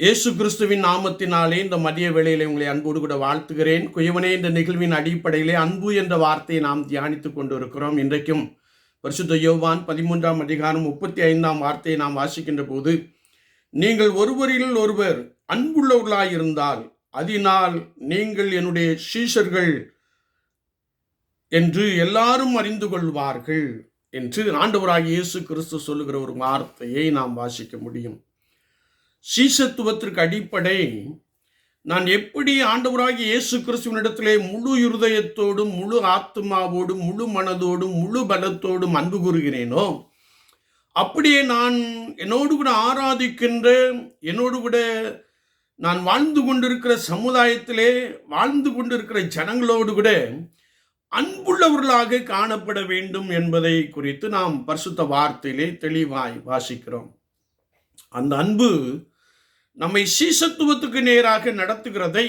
இயேசு கிறிஸ்துவின் நாமத்தினாலே இந்த மதிய வேளையிலே உங்களை அன்போடு கூட வாழ்த்துகிறேன். குயவனே இந்த நிகழ்வின் அடிப்படையிலே அன்பு என்ற வார்த்தையை நாம் தியானித்துக் கொண்டிருக்கிறோம். இன்றைக்கும் பரிசுத்த யோவான் பதிமூன்றாம் அதிகாரம் முப்பத்தி ஐந்தாம் வார்த்தையை நாம் வாசிக்கின்ற போது நீங்கள் ஒருவரில் ஒருவர் அன்புள்ளவர்களாயிருந்தால் அதனால் நீங்கள் என்னுடைய சீஷர்கள் என்று எல்லாரும் அறிந்து கொள்வார்கள் என்று ஆண்டவராக இயேசு கிறிஸ்து சொல்லுகிற ஒரு வார்த்தையை நாம் வாசிக்க முடியும். சீசத்துவத்திற்கு அடிப்படை நான் எப்படி ஆண்டவராகி இயேசு கிறிஸ்துவனிடத்திலே முழு இருதயத்தோடும் முழு ஆத்மாவோடும் முழு மனதோடும் முழு பலத்தோடும் அன்பு கூறுகிறேனோ? அப்படியே நான் என்னோடு கூட ஆராதிக்கின்ற என்னோடு கூட நான் வாழ்ந்து கொண்டிருக்கிற சமுதாயத்திலே வாழ்ந்து கொண்டிருக்கிற ஜனங்களோடு கூட அன்புள்ளவர்களாக காணப்பட வேண்டும் என்பதை குறித்து நாம் பரிசுத்த வார்த்தையிலே தெளிவாய் வாசிக்கிறோம். அந்த அன்பு நம்மை சீசத்துவத்துக்கு நேராக நடத்துகிறதை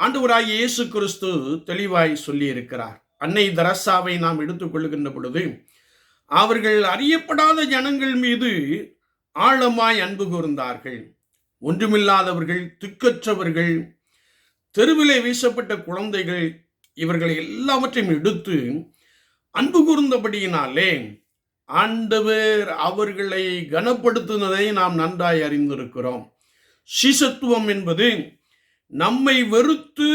ஆண்டவராய் இயேசு கிறிஸ்து தெளிவாய் சொல்லியிருக்கிறார். அன்னை தரசாவை நாம் எடுத்துக்கொள்கின்ற பொழுது அவர்கள் அறியப்படாத ஜனங்கள் மீது ஆழமாய் அன்பு கூர்ந்தார்கள். ஒன்றுமில்லாதவர்கள் திக்கற்றவர்கள் தெருவிலே வீசப்பட்ட குழந்தைகள் இவர்களை எல்லாவற்றையும் எடுத்து அன்பு கூர்ந்தபடியினாலே ஆண்டவர் அவர்களை கனப்படுத்துனதை நாம் நன்றாய் அறிந்திருக்கிறோம். சீசத்துவம் என்பது நம்மை வெறுத்து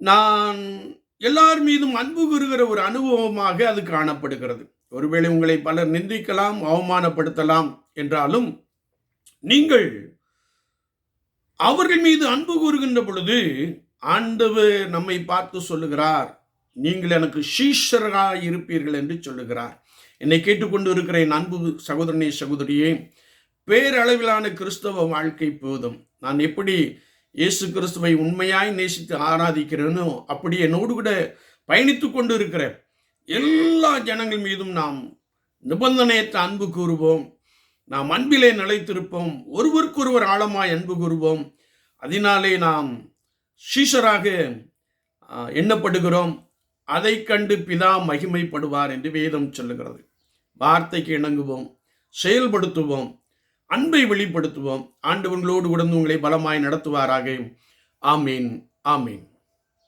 நான் எல்லார் மீதும் அன்பு கூறுகிற ஒரு அனுபவமாக அது காணப்படுகிறது. ஒருவேளை உங்களை பலர் நிந்திக்கலாம் அவமானப்படுத்தலாம் என்றாலும் நீங்கள் அவர்கள் மீது அன்பு கூறுகின்ற பொழுது ஆண்டவர் நம்மை பார்த்து சொல்லுகிறார். நீங்கள் எனக்கு சீஷராக இருப்பீர்கள் என்று சொல்லுகிறார். என்னை கேட்டுக்கொண்டு இருக்கிற என் அன்பு சகோதரனே சகோதரியே பேரளவிலான கிறிஸ்தவ வாழ்க்கை போதும். நான் எப்படி இயேசு கிறிஸ்துவை உண்மையாய் நேசித்து ஆராதிக்கிறேனோ அப்படி என்னோடு கூட பயணித்து கொண்டு இருக்கிற எல்லா ஜனங்கள் மீதும் நாம் நிபந்தனையற்ற அன்பு கூறுவோம். நாம் அன்பிலே நிலைத்திருப்போம். ஒருவருக்கொருவர் ஆழமாய் அன்பு கூறுவோம். அதனாலே நாம் ஸ்ரீஷராக எண்ணப்படுகிறோம். அதை கண்டு பிதா மகிமைப்படுவார் என்று வேதம் சொல்லுகிறது. வார்த்தைக்கு இணங்குவோம். செயல்படுத்துவோம். அன்பை வெளிப்படுத்துவோம். ஆண்டவங்களோடு உடந்து உங்களை பலமாய் நடத்துவாராக. ஆமீன். ஆமீன்.